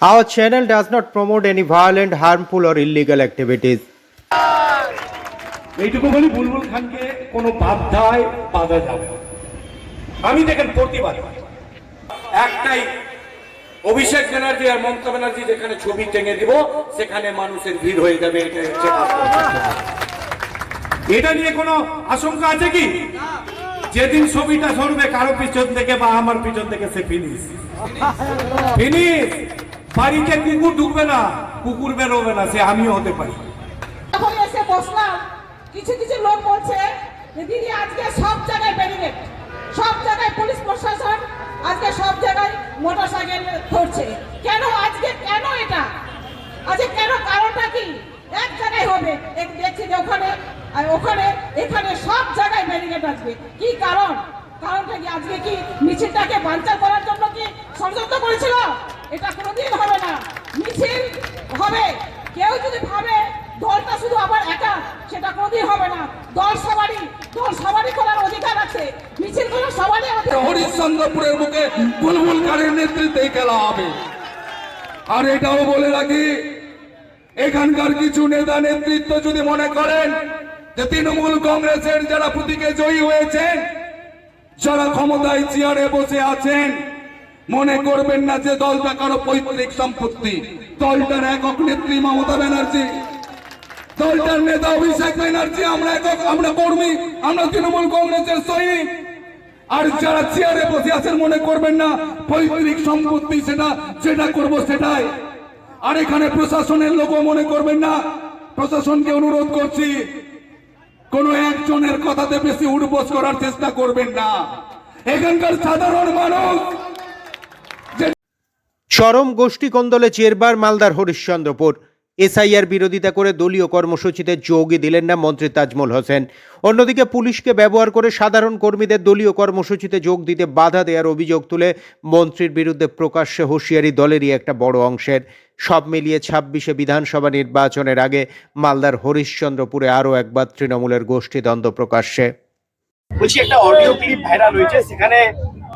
Our channel does not promote any violent, harmful, or illegal activities. এইটুকু বলি বুলবুল খানকে কোনো বাধ্যায় বাধা যাবে। আমি দেখেন প্রতিবাদ একটাই অভিষেক ব্যানার্জি আর মমতা ব্যানার্জি যেখানে ছবি টেঙে দিব সেখানে মানুষের ভিড় হয়ে যাবে। এটা নিয়ে কোনো আশঙ্কা আছে কি যেদিন ছবিটা ধরবে কারও পিছন থেকে বা আমার পিছন থেকে সে ফিনিশ ফিনিশ বাড়িতে কুকুর ঢুকবে না, কুকুর বেরোবে না, সে আমিও হতে পারি। যখন এসে বসলাম। কিছু কিছু লোক বলছে দিদি, আজকে সব জায়গায় ব্যারিকেড, সব জায়গায় পুলিশ প্রশাসন, আজকে সব জায়গায় মোটর সাইকেল ধরছে। কেন আজকে, কেন এটা? আজকে কেন কারণটা কি? এক জায়গায় হবে দেখছি যে ওখানে, আর ওখানে, এখানে সব জায়গায় ব্যারিকেড আসবে। কি কারণ? কারণটা কি আজকে কি মিছিলটাকে বাঞ্চার করার জন্য কি ষড়যন্ত্র করেছিল? এটা কোনোদিন হবে না। মিছিল হবে। কেউ যদি ভাবে দলটা শুধু আবার একা, সেটা কোনোদিন হবে না। দল সবারই দল সবারই করার অধিকার আছে। মিছিল করার সবারই হরিশ্চন্দ্রপুরের মুখে বুলবুল খানের নেতৃত্বে খেলা হবে। আর এটাও বলে রাখি, এখানকার কিছু নেতা নেতৃত্ব যদি মনে করেন যে তৃণমূল কংগ্রেসের যারা প্রতীকে জয়ী হয়েছেন, যারা ক্ষমতায় চেয়ারে বসে আছেন মনে করবেন না যে দলটা কারও পৈতৃক সম্পত্তি। দলটার একক নেত্রী মমতা ব্যানার্জি। দলটার নেতা অভিষেক ব্যানার্জি, আমরা একক, আমরা কর্মী, আমরা তৃণমূল কংগ্রেসের সৈনিক। আর যারা চেয়ারে বসে আছেন, মনে করবেন না, পৈতৃক সম্পত্তি সেটা যেটা করব সেটাই। আর এখানে প্রশাসনের লোকও মনে করবেন না, প্রশাসনকে অনুরোধ করছি, কোন একজনের কথাতে বেশি উঠবোস করার চেষ্টা করবেন না। এখানকার সাধারণ মানুষ চরম গোষ্ঠী কন্দলে চেরবার মালদার হরিশ্চন্দ্রপুর। এসআইআর বিরোধিতা করে দলীয় কর্মসূচিতে যোগই দিলেন না মন্ত্রী তাজমল হোসেন। অন্যদিকে পুলিশকে ব্যবহার করে সাধারণ কর্মীদের দলীয় কর্মসূচিতে যোগ দিতে বাধা দেওয়ার অভিযোগ তুলে মন্ত্রীর বিরুদ্ধে প্রকাশ্যে হুঁশিয়ারি দলেরই একটা বড় অংশের। সব মিলিয়ে ছাব্বিশে বিধানসভা নির্বাচনের আগে মালদার হরিশ্চন্দ্রপুরে আরও একবার তৃণমূলের গোষ্ঠীদ্বন্দ্ব প্রকাশ্যে। বলছি, একটা অডিও ক্লিপ ভাইরাল হয়েছে, সেখানে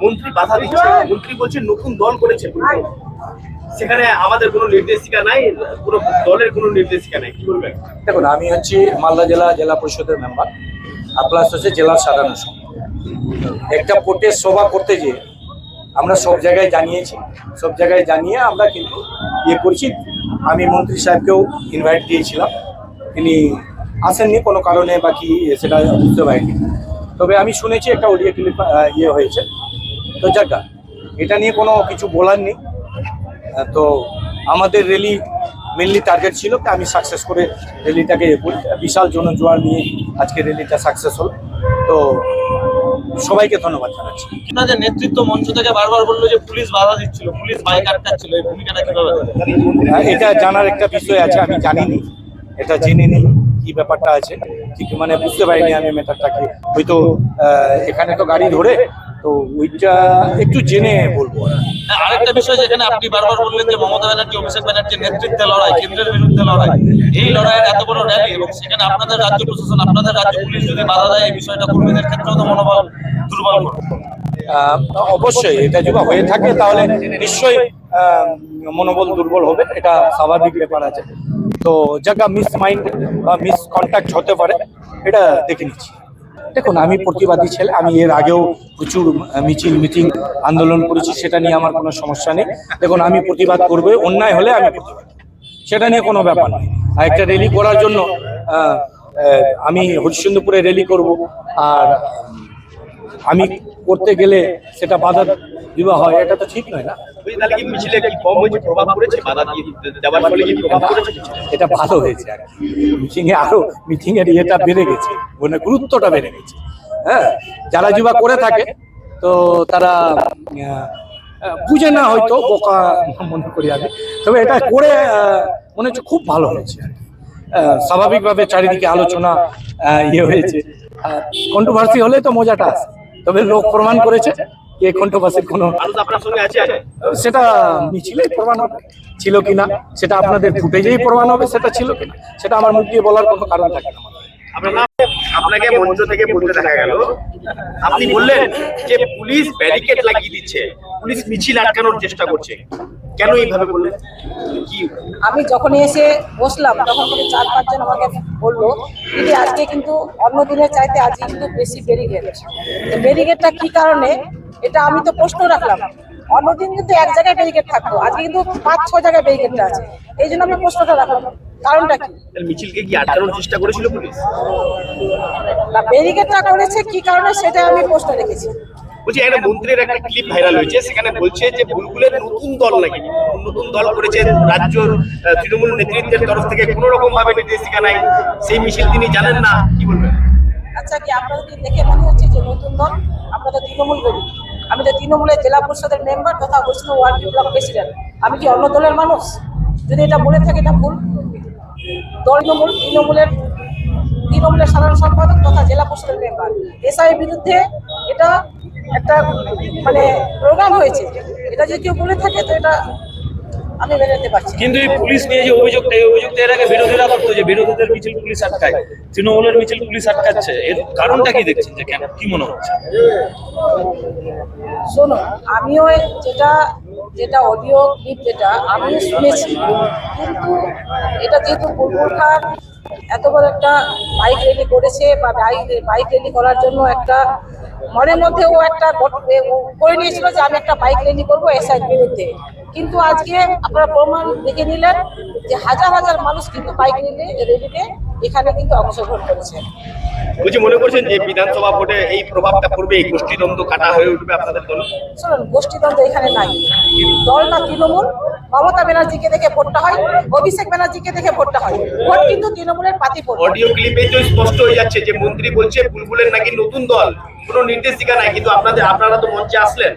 মন্ত্রী বাধা দিচ্ছে। মন্ত্রী বলছে, নতুন দল করেছে। সেখানে আমাদের কোনো নির্দেশিকা নাই পুরো দলের কোনো নির্দেশিকা নাই, কি বলবেন? দেখুন, আমি হচ্ছি মালদা জেলা জেলা পরিষদের মেম্বার আর প্লাস হচ্ছে জেলার সাধারণ সম্পাদক। একটা প্রোটেস্ট সভা করতে গিয়ে আমরা সব জায়গায় জানিয়েছি, সব জায়গায় জানিয়ে আমরা কিন্তু ইয়ে করছি। আমি মন্ত্রী সাহেবকেও ইনভাইট দিয়েছিলাম, তিনি আসেননি কোনো কারণে বা কি, সেটা বুঝতে পারিনি। তবে আমি শুনেছি একটা অডিও ক্লিপ ইয়ে হয়েছে। তো যাক এটা নিয়ে কোনো কিছু বলার নেই। তো আমাদের র্যালি মেনলি টার্গেট ছিল যে আমি সাকসেস করে র্যালিটাকে বিশাল জনজোয়ার নিয়ে আজকে র্যালিটা সাকসেস হলো। তো সবাইকে ধন্যবাদ জানাচ্ছি। আপনাদের নেতৃত্ব মঞ্চ থেকে বারবার বলল যে পুলিশ বাধা দিচ্ছিল পুলিশ বাইক আটকাচ্ছিল এই ভূমিকাটা কীভাবে এটা জানার একটা বিষয় আছে আমি জানিনি। এটা জেনে নিই কি ব্যাপারটা আছে। ঠিক মানে বুঝতে পারিনি আমি ম্যাটারটাকে হয়তো এখানে তো গাড়ি ধরে তো ওইটা একটু জেনে বলব। আরেকটা বিষয় যেখানে আপনি বারবার বললেন যে মমতা ব্যানার্জি অভিষেক ব্যানার্জির নেতৃত্বে লড়াই কেন্দ্রের বিরুদ্ধে লড়াই এই লড়াইয়ের এত বড় র্যালি এবং সেখানে আপনাদের রাজ্য প্রশাসন আপনাদের রাজ্য পুলিশ যদি বাধা দেয় এই বিষয়টা কর্মীদের ক্ষেত্রেও তো মনোবল দুর্বল অবশ্যই এটা যদি হয়ে থাকে তাহলে নিশ্চয়ই মনোবল দুর্বল হবে এটা স্বাভাবিক ব্যাপার আছে। তো জায়গা মিস মাইন্ড বা মিস কন্ট্যাক্ট হতে পারে এটা দেখে নিচ্ছি। দেখুন, আমি প্রতিবাদী ছেলে, আমি এর আগেও প্রচুর মিছিল, মিটিং, আন্দোলন করেছি, সেটা নিয়ে আমার কোনো সমস্যা নেই। দেখুন, আমি প্রতিবাদ করবে অন্যায় হলে আমি প্রতিবাদ সেটা নিয়ে কোনো ব্যাপার নেই। আর একটা র্যালি করার জন্য আমি হরিশ্চন্দ্রপুরে র্যালি করব, আর আমি করতে গেলে সেটা বাধা দেওয়া হয়, এটা তো ঠিক নয় না? তাহলে কি মিছিলে কি কম হয়েছে প্রভাব পড়েছে? বাধা দিয়ে দেওয়ার ফলে কি প্রভাব পড়েছে? এটা ভালো হয়েছে আর মিটিং এ আরও মিটিং এর ইয়েটা বেড়ে গেছে মানে গুরুত্বটা বেড়ে গেছে। হ্যাঁ যারা যুবা করে থাকে তো তারা বুঝে না হয়তো বোকা মনে করি আমি। তবে এটা করে মনে হচ্ছে খুব ভালো হয়েছে। স্বাভাবিকভাবে চারিদিকে আলোচনা ইয়ে হয়েছে। কন্ট্রোভার্সি হলে তো মজাটা আছে। তবে লোক প্রমাণ করেছে। যে কন্ট্রোভার্সির কোনো সেটা মিছিলেই প্রমাণ হবে। ছিল কিনা সেটা আপনাদের ফুটেজেই প্রমাণ হবে সেটা ছিল কিনা সেটা আমার মুখ দিয়ে বলার কোনো কারণ থাকে না। আপনাকে মঞ্চ থেকে বলতে দেখা গেল। আপনি বললেন যে পুলিশ ব্যারিকেড লাগিয়ে দিচ্ছে। পুলিশ মিছিল আটকানোর চেষ্টা করছে। কেন এইভাবে বললেন? কি? আমি যখন এসে বসলাম তখন থেকে চার পাঁচজন আমাকে বলল দিদি আজকে কিন্তু অন্য দিনের চাইতে আজকে কিন্তু বেশি ব্যারিকেড। ব্যারিকেডটা কি কারণে এটা আমি তো প্রশ্ন রাখলাম। অন্যদিন কিন্তু এক জায়গায় ব্যারিকেড থাকতো। আজকে কিন্তু পাঁচ ছ জায়গায় ব্যারিকেডটা আছে। এই জন্য আমি প্রশ্নটা রাখলাম। কারণটা কি? মিছিলকে কি আটকানোর চেষ্টা করেছিল পুলিশ? না ব্যারিকেডটা করেছে কি কারণে সেটা আমি প্রশ্ন রেখেছি। বলছি একটা মন্ত্রীর একটা ক্লিপ ভাইরাল হয়েছে সেখানে বলছে যে বুলবুলের নতুন দল নাকি? নতুন দল করেছে রাজ্য তৃণমূল নেতৃত্বের তরফ থেকে কোনো রকম ভাবে নির্দেশিকা নাই। সেই মিছিল তিনি জানেন না কি বলবেন? আচ্ছা কি আপনাদের দেখে মনে হচ্ছে যে নতুন দল? আমরা তো তৃণমূল করি। আমি তো তৃণমূলের জেলা পরিষদের মেম্বার তথা বৈষ্ণব ওয়ার্ড ব্লক প্রেসিডেন্ট আমি কি অন্য দলের মানুষ? যদি এটা বলে থাকে এটা ভুল। তৃণমূল, তৃণমূলের তৃণমূলের সাধারণ সম্পাদক তথা জেলা পরিষদের মেম্বার এসআই বিরুদ্ধে এটা একটা মানে প্রোগ্রাম হয়েছে। এটা যদি কেউ বলে থাকে তো এটা আমি নিতে পারছি কিন্তু এই পুলিশ নিয়ে যে অভিযোগটা এই অভিযোগটা এর আগে বিরোধীরা করতো যে বিরোধীদের মিছিল পুলিশ আটকায়। তৃণমূলের মিছিল পুলিশ আটকাচ্ছে। এর কারণটা কি দেখছেন যে কেন? কি মনে হচ্ছে? শোনো আমিও যেটা যেটা অডিও ক্লিপ যেটা আমিও শুনেছি। কিন্তু এটা যেহেতু খান এত বড় একটা বাইক র্যালি করেছে বা বাইক বাইক র্যালি করার জন্য একটা মনের মধ্যে ও একটা করে নিয়েছিল যে আমি একটা বাইক র্যালি করব এসআই বিরুদ্ধে। কিন্তু আজকে আপনারা প্রমাণ দেখে নিলেন যে হাজার হাজার মানুষ কিন্তু বাইক র্যালি র্যালিতে এখানে কিন্তু অংশগ্রহণ করেছে। বলছি মনে করছেন যে বিধানসভা ভোটে এই প্রভাবটা পড়বে এই গোষ্ঠীদ্বন্দ্ব কাটা হয়ে উঠবে আপনাদের দল? শুনুন গোষ্ঠীদ্বন্দ্ব এখানে নাই। দলটা তৃণমূল মমতা ব্যানার্জিকে দেখে ভোটটা হয় অভিষেক ব্যানার্জিকে দেখে ভোটটা হয়। ভোট কিন্তু তৃণমূলের পাতি ভোট অডিও ক্লিপে তো স্পষ্ট হয়ে যাচ্ছে যে মন্ত্রী বলছে বুলবুলের নাকি নতুন দল। কোনো নির্দেশিকা নাই কিন্তু আপনাদের আপনারা তো মঞ্চে আসলেন।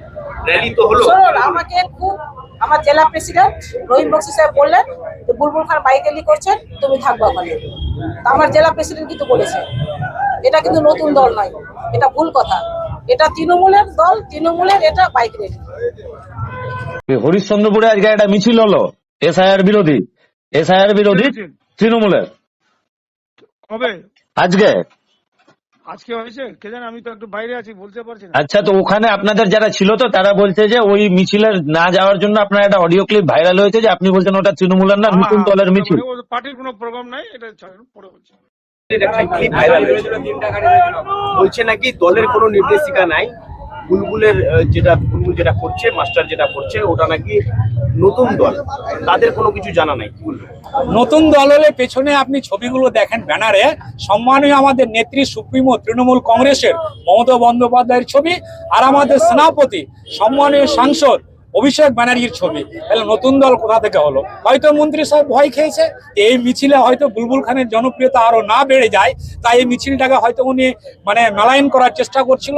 র্যালি তো হলো। আমাকে খুব আমার জেলা প্রেসিডেন্ট রহিম বক্সি সাহেব বললেন যে বুলবুল খান বাইকেলি করছেন তুমি থাকব ওখানে তা আমার জেলা প্রেসিডেন্ট কিন্তু বলেছে এটা কিন্তু নতুন দল নয় এটা ভুল কথা। এটা তৃণমূলের দল তৃণমূলের এটা বাইক রেলি হরিশ্চন্দ্রপুরে আজকে একটা মিছিল হলো এসআইআর বিরোধী এসআইআর বিরোধী তৃণমূলের। আজকে? আজকে হয়েছে কে জানে আমি তো একটু বাইরে আছি বলতে পারছি না। আচ্ছা তো ওখানে আপনাদের যারা ছিল তো তারা বলছে যে ওই মিছিলের না যাওয়ার জন্য আপনার একটা অডিও ক্লিপ ভাইরাল হয়েছে যে আপনি বলছেন ওটা তৃণমূলের না নতুন দলের মিছিল। মানে পার্টির কোনো প্রোগ্রাম নাই এটা পরে বলছি। ভাইরাল হয়েছে বলছে নাকি দলের কোনো নির্দেশিকা নাই বুলবুলের যেটা বুলবুল যেটা করছে, মাস্টার যেটা করছে, ওটা নাকি নতুন দল। তাদের কোনো কিছু জানা নাই নতুন দল হলে পেছনে আপনি ছবিগুলো দেখেন ব্যানারে। সম্মানীয় আমাদের নেত্রী সুপ্রিমো তৃণমূল কংগ্রেসের মমতা বন্দ্যোপাধ্যায়ের ছবি আর আমাদের সেনাপতি, সম্মানীয় সাংসদ অভিষেক ব্যানার্জির ছবি। তাহলে নতুন দল কোথা থেকে হলো? হয়তো মন্ত্রী সাহেব ভয় খেয়েছে এই মিছিলে হয়তো বুলবুল খানের জনপ্রিয়তা আরও না বেড়ে যায়, তাই এই মিছিলটাকে হয়তো উনি মানে মেলাইন করার চেষ্টা করছিল।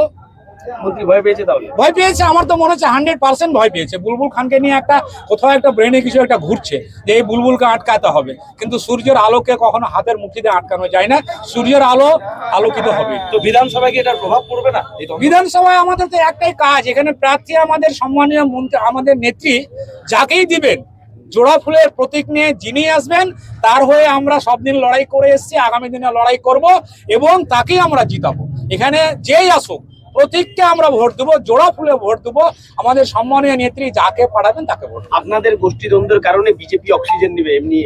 মন্ত্রী ভয় পেয়েছে তাহলে? ভয় পেয়েছে আমার তো মনে হচ্ছে হান্ড্রেড পার্সেন্ট ভয় পেয়েছে। বুলবুল খানকে নিয়ে একটা কোথাও একটা ব্রেনে কিছু একটা ঘুরছে যে এই বুলবুলকে আটকাতে হবে। কিন্তু সূর্যের আলোকে কখনো হাতের মুঠিতে আটকানো যায় না। সূর্যের আলো আলোকিত হবে। তো বিধানসভায় কি এটার প্রভাব পড়বে না? বিধানসভায় আমাদের তো একটাই কাজ এখানে প্রার্থী আমাদের সম্মানীয় মন্ত্রী আমাদের নেত্রী যাকেই দিবেন জোড়া ফুলের প্রতীক নিয়ে যিনি আসবেন তার হয়ে আমরা সব দিন লড়াই করে এসেছি আগামী দিনে লড়াই করব এবং তাকেই আমরা জিতাবো। এখানে যেই আসুক প্রতীককে আমরা ভোট দেবো জোড়া ফুলে ভোট দেবো। আমাদের সম্মানীয় নেত্রী যাকে পাঠাবেন তাকে ভোট। আপনাদের গোষ্ঠীদ্বন্দ্বের কারণে বিজেপি অক্সিজেন নিবে এমনি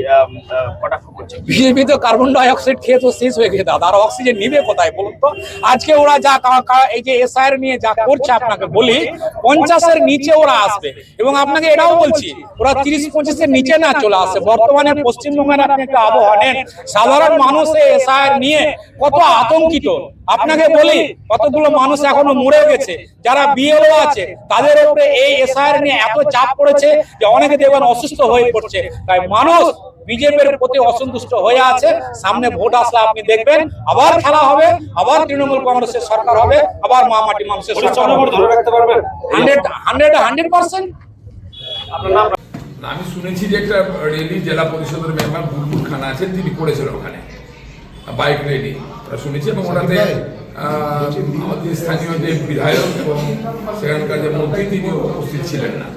কটাক্ষ করছে। বিজেপি তো কার্বন ডাই অক্সাইড খেয়ে তো শেষ হয়ে গেছে দাদা। আর অক্সিজেন নিবে কোথায় বলুন তো? আজকে ওরা যা এই যে এসআইআর নিয়ে যা করছে আপনাকে বলি পঞ্চাশের নিচে ওরা আসবে। এবং আপনাকে এটাও বলছি ওরা তিরিশ পঁচিশের নিচে না চলে আসে। বর্তমানে পশ্চিমবঙ্গের আপনি একটা আবহাওয়া নেন সাধারণ মানুষ এসআইআর নিয়ে কত আতঙ্কিত। আপনাকে বলি কতগুলো মানুষ এখনও মরে গেছে। যারা বিএলও আছে তাদের উপরে এই এসআইআর নিয়ে এত চাপ পড়েছে যে অনেকে দেখবেন অসুস্থ হয়ে পড়ছে। তাই মানুষ বিজেপির প্রতি অসন্তুষ্ট হয়ে আছে। সামনে ভোট আসলে আপনি দেখবেন আবার খেলা হবে আবার তৃণমূল কংগ্রেসের সরকার হবে আবার মা মাটি মানুষের সরকার ধরে রাখতে পারবেন? Hundred hundred hundred percent? আমি শুনেছি যে একটা রেলি জেলা পরিষদের মেম্বার বুলবুল খান আছেন তিনি করেছেন ওখানে। বাইক রেলি শুনেছি এবং ওটাতে আমাদের স্থানীয় যে বিধায়ক এবং সেখানকার যে মন্ত্রী, তিনিও উপস্থিত ছিলেন না।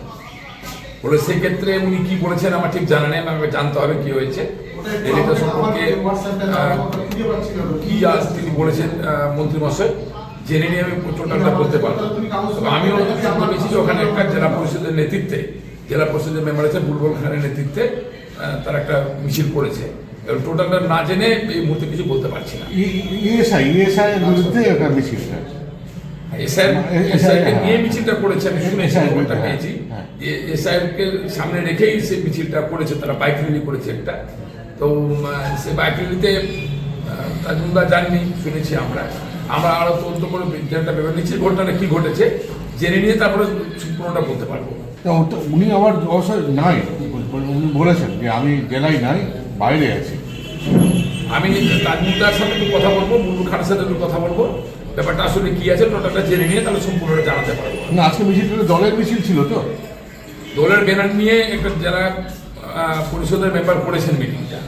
বলে সেক্ষেত্রে উনি কি বলেছেন আমার ঠিক জানা নেই আমাকে জানতে হবে কি হয়েছে। এটা সম্পর্কে কি আজ তিনি বলেছেন মন্ত্রী মশাই জেনে নিয়ে আমি টোটালটা বলতে পারব। আমি শুনতে যে ওখানে একটা জেলা পরিষদের নেতৃত্বে, জেলা পরিষদের মেম্বার আছে, বুলবুল খানের নেতৃত্বে তারা একটা মিছিল করেছে। এবার টোটালটা না জেনে এই মুহূর্তে কিছু বলতে পারছি না। ইএসআই ইএসআই এর বিরুদ্ধে একটা মিছিলটা এসআই এসআই কে নিয়ে মিছিলটা করেছে আমি শুনেছি খবরটা হ্যাঁ, পেয়েছি। হ্যাঁ। যে এসআই সামনে রেখেই সে মিছিলটা করেছে তারা বাইক র্যালি করেছে একটা। তো সে বাইক র্যালিতে তাজমুলদা জাননি শুনেছি আমরা। আমরা আরও তদন্ত করে যেটা ভেবে নিচ্ছি ঘটনাটা কি ঘটেছে জেনে নিয়ে তারপরে পুরোটা বলতে পারব। তো- উনি আবার অবশ্য নাই উনি বলেছেন যে আমি জেলায় নাই বাইরে আছি। আমি তাজমুলদার সাথে একটু কথা বলব বুলবুল খানের সাথে একটু কথা বলব। ব্যাপারটা আসলে কি আছে টোটালটা জেনে নিয়ে তাহলে সম্পূর্ণটা জানাতে পারব। না আজকে মিছিলটা দলের মিছিল ছিল তো। দলের ব্যানার নিয়ে একটা যারা পরিষদের মেম্বার করেছেন মিটিংটা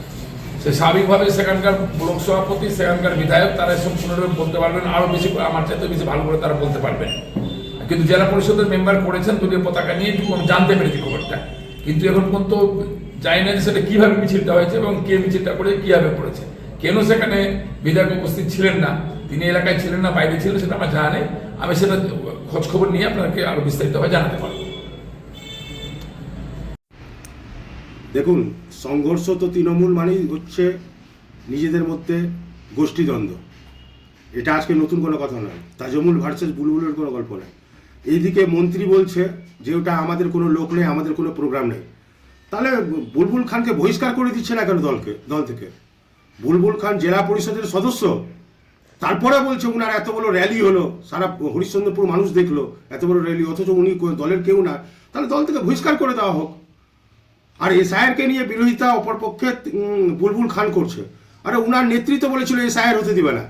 সে স্বাভাবিকভাবে সেখানকার ব্লক সভাপতি সেখানকার বিধায়ক তারা সম্পূর্ণরূপে বলতে পারবেন আরও বেশি আমার চাইতে বেশি ভালো করে তারা বলতে পারবেন। কিন্তু জেলা পরিষদের মেম্বার করেছেন দলীয় পতাকা নিয়ে একটু জানতে পেরেছি খবরটা। কিন্তু এখন পর্যন্ত জানি না যে সেটা কীভাবে মিছিলটা হয়েছে এবং কে মিছিলটা করে কীভাবে করেছে। কেন সেখানে বিধায়ক উপস্থিত ছিলেন না? তিনি এলাকায় ছিলেন না, বাইরে ছিলেন, সেটা আমার জানা নেই। আমি সেটা খোঁজ খবর নিয়ে আপনাকে আরও বিস্তারিতভাবে জানাতে পারব। দেখুন, সংঘর্ষ তো তৃণমূল মানেই হচ্ছে নিজেদের মধ্যে গোষ্ঠীদ্বন্দ্ব। এটা আজকে নতুন কোনো কথা নয়। তাজমুল ভার্সেস বুলবুলের কোনো গল্প নয়। এইদিকে মন্ত্রী বলছে যে ওটা আমাদের কোনো লোক নেই, আমাদের কোনো প্রোগ্রাম নেই। তাহলে বুলবুল খানকে বহিষ্কার করে দিচ্ছে না কেন দলকে, দল থেকে? বুলবুল খান জেলা পরিষদের সদস্য। তারপরে বলছে উনার এত বড় র্যালি হলো, সারা হরিশ্চন্দ্রপুর মানুষ দেখল, এত বড় র্যালি অথচ উনি দলের কেউ না। তাহলে দল থেকে বহিষ্কার করে দেওয়া হোক। আর এসআইআরকে নিয়ে বিরোধিতা অপরপক্ষে বুলবুল খান করছে। আরে উনার নেতৃত্ব বলেছিল এসআইআর হতে দিবে না।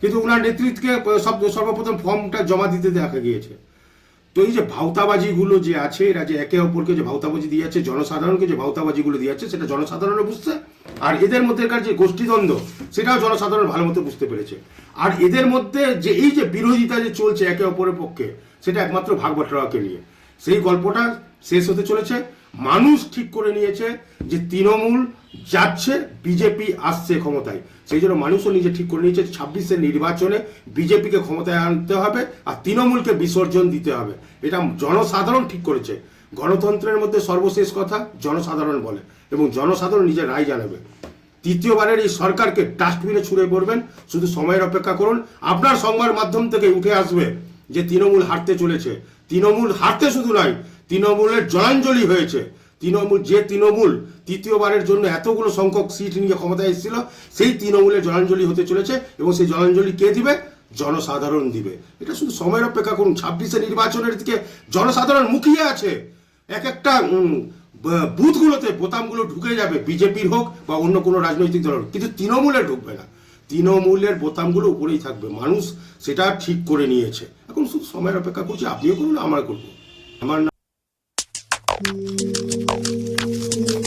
কিন্তু উনার নেতৃত্বকে সব সর্বপ্রথম ফর্মটা জমা দিতে দেখা গিয়েছে। তো এই যে ভাওতাবাজিগুলো যে আছে, এরা যে একে অপরকে যে ভাওতাবাজি দিয়ে যাচ্ছে জনসাধারণকে যে ভাওতাবাজিগুলো দিয়ে যাচ্ছে সেটা জনসাধারণও বুঝছে। আর এদের মধ্যেকার যে গোষ্ঠীদ্বন্দ্ব, সেটাও জনসাধারণ ভালো মতো বুঝতে পেরেছে। আর এদের মধ্যে যে এই যে বিরোধিতা যে চলছে একে অপরের পক্ষে, সেটা একমাত্র ভাগ নিয়ে। সেই গল্পটা শেষ হতে চলেছে। মানুষ ঠিক করে নিয়েছে যে তৃণমূল যাচ্ছে, বিজেপি আসছে ক্ষমতায়। সেই জন্য মানুষও নিজে ঠিক করে নিয়েছে ছাব্বিশের নির্বাচনে বিজেপিকে ক্ষমতায় আনতে হবে আর তৃণমূলকে বিসর্জন দিতে হবে। এটা জনসাধারণ ঠিক করেছে। গণতন্ত্রের মধ্যে সর্বশেষ কথা জনসাধারণ বলে এবং জনসাধারণ নিজের রায় জানাবে। তৃতীয়বারের এই সরকারকে ডাস্টবিনে ছুঁড়ে পড়বেন। শুধু সময়ের অপেক্ষা করুন। আপনার সংবাদ মাধ্যম থেকে উঠে আসবে যে তৃণমূল হারতে চলেছে। তৃণমূল হারতে শুধু নয় তৃণমূলের জলাঞ্জলি হয়েছে। তৃণমূল যে তৃণমূল তৃতীয়বারের জন্য এতগুলো সংখ্যক সিট নিয়ে ক্ষমতায় এসেছিল, সেই তৃণমূলের জলাঞ্জলি হতে চলেছে এবং সেই জলাঞ্জলি কে দিবে? জনসাধারণ দিবে। এটা শুধু সময়ের অপেক্ষা করুন, ছাব্বিশে নির্বাচনের দিকে জনসাধারণ মুখিয়ে আছে। এক একটা বুথগুলোতে বোতামগুলো ঢুকে যাবে, বিজেপির হোক বা অন্য কোনো রাজনৈতিক দলের কিন্তু তৃণমূলে ঢুকবে না। তৃণমূলের বোতামগুলো উপরেই থাকবে। মানুষ সেটা ঠিক করে নিয়েছে। এখন শুধু সময়ের অপেক্ষা করছি, আপনিও করুন আমার করব। আমার Thank you.